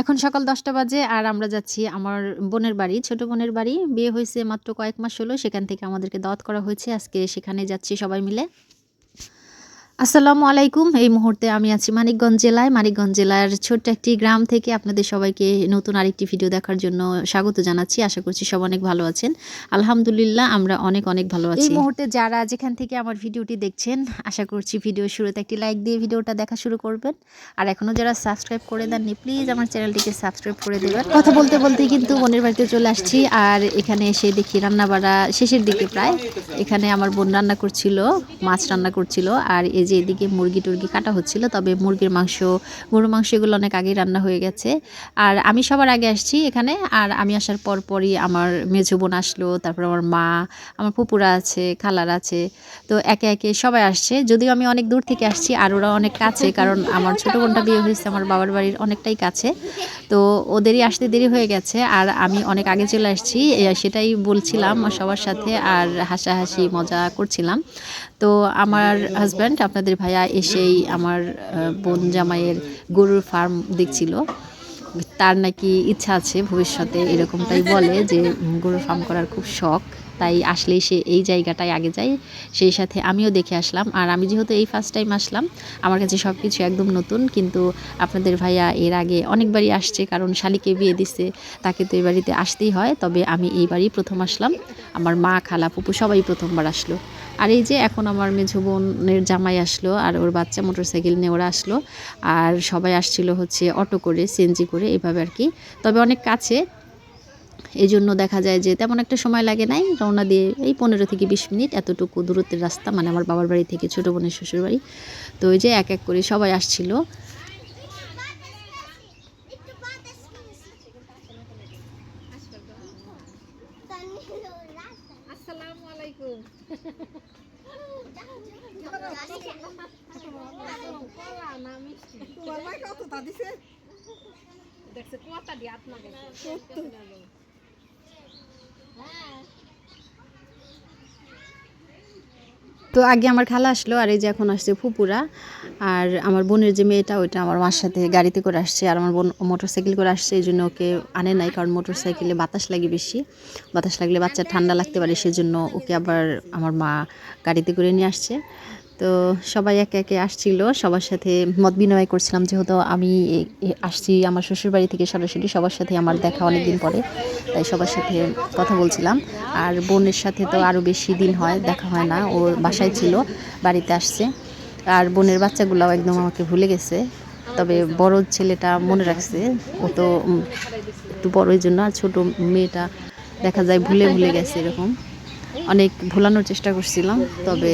এখন সকাল দশটা বাজে আর আমরা যাচ্ছি আমার বোনের বাড়ি, ছোট বোনের বাড়ি। বিয়ে হয়েছে মাত্র কয়েক মাস হলো, সেখান থেকে আমাদেরকে দাওয়াত করা হয়েছে। আজকে সেখানে যাচ্ছি সবাই মিলে। আসসালামু আলাইকুম। এই মুহূর্তে আমি আছি মানিকগঞ্জ জেলায়। মানিকগঞ্জ জেলার ছোট্ট একটি গ্রাম থেকে আপনাদের সবাইকে নতুন আরেকটি ভিডিও দেখার জন্য স্বাগত জানাচ্ছি। আশা করছি সব অনেক ভালো আছেন। আলহামদুলিল্লাহ আমরা অনেক অনেক ভালো আছি। এই মুহূর্তে যারা যেখান থেকে আমার ভিডিওটি দেখছেন আশা করছি ভিডিও শুরুতে একটি লাইক দিয়ে ভিডিওটা দেখা শুরু করবেন। আর এখনও যারা সাবস্ক্রাইব করে দেননি প্লিজ আমার চ্যানেলটিকে সাবস্ক্রাইব করে দেবেন। কথা বলতে বলতে কিন্তু বোনের বাড়িতে চলে আসছি। আর এখানে এসে দেখি রান্না বাড়া শেষের দিকে প্রায়। এখানে আমার বোন রান্না করছিল মাছ রান্না করছিল। আর এই যে এদিকে মুরগি টুরগি কাটা হচ্ছিল, তবে মুরগির মাংস গরু মাংস এগুলো অনেক আগেই রান্না হয়ে গেছে। আর আমি সবার আগে আসছি এখানে, আর আমি আসার পর পরই আমার মেজো বোন আসলো, তারপর আমার মা, আমার পুপুরা আছে, খালার আছে। তো একে একে সবাই আসছে, যদিও আমি অনেক দূর থেকে আসছি, আর ওরা অনেক কাছে, কারণ আমার ছোটো বোনটা বিয়ে হয়েছে, আমার বাবার বাড়ির অনেকটাই কাছে। তো ওদেরই আসতে দেরি হয়ে গেছে, আর আমি অনেক আগে চলে আসছি সেটাই বলছিলাম সবার সাথে, আর হাসাহাসি, মজা করছিলাম। তো আমার হাজব্যান্ড আপনাদের ভাইয়া এসেই আমার বোন জামাইয়ের গরুর ফার্ম দেখছিল। তার নাকি ইচ্ছা আছে ভবিষ্যতে এরকমটাই বলে যে গরুর ফার্ম করার খুব শখ। তাই আসলেই সে এই জায়গাটায় আগে যায়। সেই সাথে আমিও দেখে আসলাম। আর আমি যেহেতু এই ফার্স্ট টাইম আসলাম, আমার কাছে সব কিছু একদম নতুন। কিন্তু আপনাদের ভাইয়া এর আগে অনেকবারই আসছে, কারণ শালিকে বিয়ে দিছে। তাকে তো এই বাড়িতে আসতেই হয়। তবে আমি এই বাড়ি প্রথম আসলাম। আমার মা, খালা পুপু সবাই প্রথমবার আসলো। আর এই যে এখন আমার মেঝো বোনের জামাই আসলো আর ওর বাচ্চা মোটরসাইকেল নিয়ে ওরা আসলো। আর সবাই আসছিল হচ্ছে অটো করে সিএনজি করে এভাবে আর কি। তবে অনেক কাছে। এই জন্য দেখা যায় যে তেমন একটা সময় লাগে নাই, রওনা দিয়ে এই পনেরো থেকে বিশ মিনিট এতটুকু দূরত্বের রাস্তা। মানে আমার বাবার বাড়ি থেকে ছোটো বোনের শ্বশুর বাড়ি তো ওই যে এক এক করে সবাই আসছিল আসসালামু আলাইকুম কলা না মিষ্টি কলা কত তা দিছে? দেখছে কুয়াটা দিয়ে তো আগে আমার খালা আসলো আর এই যে এখন আসছে ফুপুরা। আর আমার বোনের যে মেয়েটা ওইটা আমার মার সাথে গাড়িতে করে আসছে আর আমার বোন মোটরসাইকেল করে আসছে এই জন্য ওকে আনে নাই কারণ মোটরসাইকেলে বাতাস লাগে বেশি। বাতাস লাগলে বাচ্চা ঠান্ডা লাগতে পারে সেজন্য ওকে আবার আমার মা গাড়িতে করে নিয়ে আসছে। তো সবাই একে একে আসছিল, সবার সাথে মত বিনিময় করছিলাম যেহেতু আমি আসছি আমার শ্বশুর বাড়ি থেকে সরাসরি, সবার সাথে আমার দেখা অনেক দিন পরে, তাই সবার সাথে কথা বলছিলাম। আর বোনের সাথে তো আরও বেশি দিন হয়, দেখা হয় না, ও বাসায় ছিল, বাড়িতে আসছে। আর বোনের বাচ্চাগুলোও একদম আমাকে ভুলে গেছে, তবে বড় ছেলেটা মনে রাখছে, ও তো একটু বড়োই জন্য, আর ছোটো মেয়েটা দেখা যায় ভুলে ভুলে গেছে এরকম। অনেক ভোলানোর চেষ্টা করছিলাম, তবে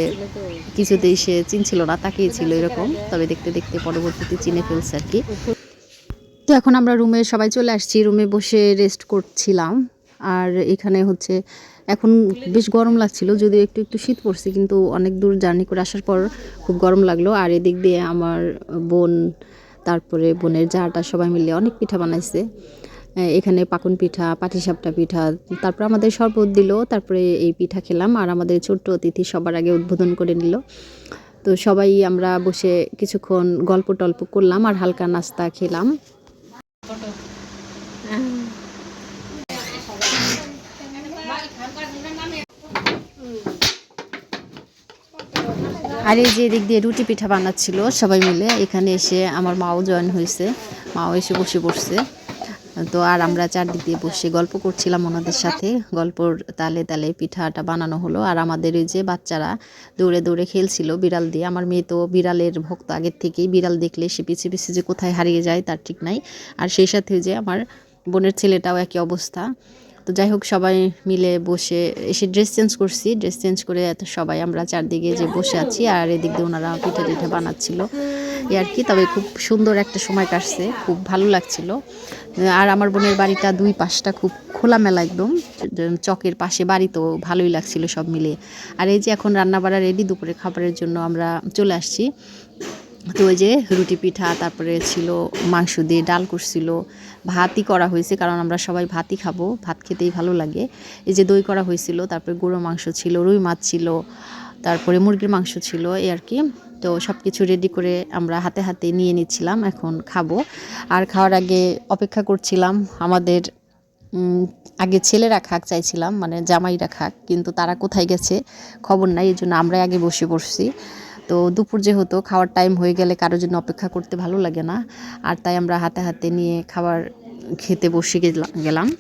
কিছুতেই সে চিনছিল না তাকিয়ে ছিল এরকম, তবে দেখতে দেখতে পরবর্তীতে চিনে ফেলছে আর কি। তো এখন আমরা রুমে সবাই চলে আসছি, রুমে বসে রেস্ট করছিলাম, আর এখানে হচ্ছে এখন বেশ গরম লাগছিল, যদিও একটু একটু শীত পড়ছে, কিন্তু অনেক দূর জার্নি করে আসার পর খুব গরম লাগল, আর এদিক দিয়ে আমার বোন, তারপরে বোনের জাটা সবাই মিলে অনেক পিঠা বানাইছে। এখানে পাকুন পিঠা, পাটিসাপটা পিঠা, তারপর আমাদের শরবত দিল, তারপরে এই পিঠা খেলাম, আর আমাদের ছোট্ট অতিথি সবার আগে উদ্বোধন করে নিল। তো সবাই আমরা বসে কিছুক্ষণ গল্প টল্প করলাম আর হালকা নাস্তা খেলাম। আর এই যে এদিক দিয়ে রুটি পিঠা বানাচ্ছিল সবাই মিলে, এখানে এসে আমার মাও জয়েন হয়েছে। মাও এসে বসে পড়ছে তো আর আমরা চারদিক দিয়ে বসে গল্প করছিলাম ওনাদের সাথে। গল্পর তালে তালে পিঠাটা বানানো হলো। আর আমাদের এই যে বাচ্চারা দৌড়ে দৌড়ে খেলছিল বিড়াল দিয়ে। আমার মেয়ে তো বিড়ালের ভক্ত। আগের থেকেই বিড়াল দেখলে সে পিছিয়ে পিছিয়ে যে কোথায় হারিয়ে যায় তার ঠিক নাই। আর সেই সাথে যে আমার বোনের ছেলেটাও একই অবস্থা। তো যাই হোক, সবাই মিলে বসে এসে ড্রেস চেঞ্জ করছি। ড্রেস চেঞ্জ করে সবাই আমরা চারদিকে যে বসে আছি। আর এদিক দিয়ে ওনারা পিঠা টিঠা বানাচ্ছিল। এই আর কি তবে খুব সুন্দর একটা সময় কাটছে, খুব ভালো লাগছিল। আর আমার বোনের বাড়িটা দুই পাশটা খুব খোলামেলা একদম চকের পাশে বাড়ি তো ভালোই লাগছিল সব মিলে আর এই যে এখন রান্না বাড়া রেডি দুপুরে খাবারের জন্য আমরা চলে আসছি। তো ওই যে রুটি পিঠা, তারপরে ছিল মাংস দিয়ে ডাল করছিল, ভাতই করা হয়েছে, কারণ আমরা সবাই ভাতই খাব, ভাত খেতেই ভালো লাগে। এই যে দই করা হয়েছিল, তারপরে গরু মাংস ছিল, রুই মাছ ছিল, তারপরে মুরগির মাংস ছিল, এই আর কি। তো সব কিছু রেডি করে আমরা হাতে হাতে নিয়ে নিচ্ছিলাম, এখন খাব। আর খাওয়ার আগে অপেক্ষা করছিলাম, আমাদের আগে ছেলেরা খাক চাইছিলাম মানে জামাইরা খাক, কিন্তু তারা কোথায় গেছে খবর নাই এই জন্য আমরাই আগে বসে পড়ছি। তো দুপুর যেহেতু খাওয়ার টাইম হয়ে গেলে কারোর জন্য অপেক্ষা করতে ভালো লাগে না, আর তাই আমরা হাতে হাতে নিয়ে খাবার খেতে বসে গেলা- গেলাম।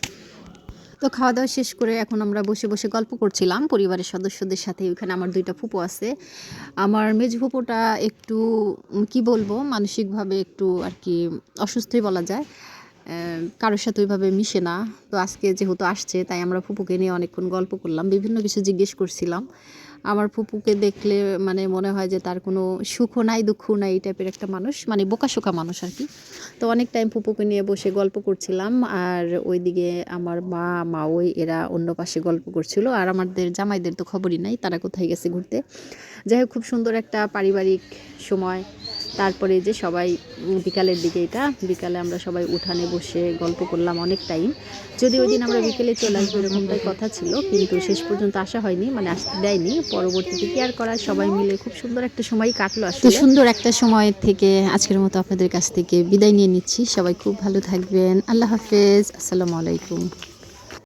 তো খাওয়া দাওয়া শেষ করে এখন আমরা বসে বসে গল্প করছিলাম পরিবারের সদস্যদের সাথে। ওইখানে আমার দুইটা ফুপো আছে। আমার মেজ ফুপোটা একটু কি বলব, মানসিকভাবে একটু আর কি অসুস্থই বলা যায়। কারোর সাথে ওইভাবে মিশে না। তো আজকে যেহেতু আসছে, তাই আমরা ফুপুকে নিয়ে অনেকক্ষণ গল্প করলাম, বিভিন্ন কিছু জিজ্ঞেস করছিলাম। আমার ফুপুকে দেখলে মানে মনে হয় যে তার কোনো সুখও নাই দুঃখ নাই এই টাইপের একটা মানুষ মানে বোকাশোকা মানুষ আর কি। তো অনেক টাইম ফুপুকে নিয়ে বসে গল্প করছিলাম আর ওইদিকে আমার মা মা ওই এরা অন্য পাশে গল্প করছিল আর আমাদের জামাইদের তো খবরই নাই, তারা কোথায় গেছে ঘুরতে। যাই হোক, খুব সুন্দর একটা পারিবারিক সময় তারপরে যে সবাই বিকালের দিকে এটা বিকালে আমরা সবাই উঠানে বসে গল্প করলাম অনেক টাইম যদি ওই দিন আমরা বিকেলে চলে আসব এরকমটাই কথা ছিল কিন্তু শেষ পর্যন্ত আসা হয়নি মানে আসতে দেয়নি। পরবর্তীতে কি আর করা সবাই মিলে খুব সুন্দর একটা সময় কাটলো আসলে। সুন্দর একটা সময় থেকে আজকের মতো আপনাদের কাছ থেকে বিদায় নিয়ে নিচ্ছি। সবাই খুব ভালো থাকবেন। আল্লাহ হাফেজ। আসসালামু আলাইকুম।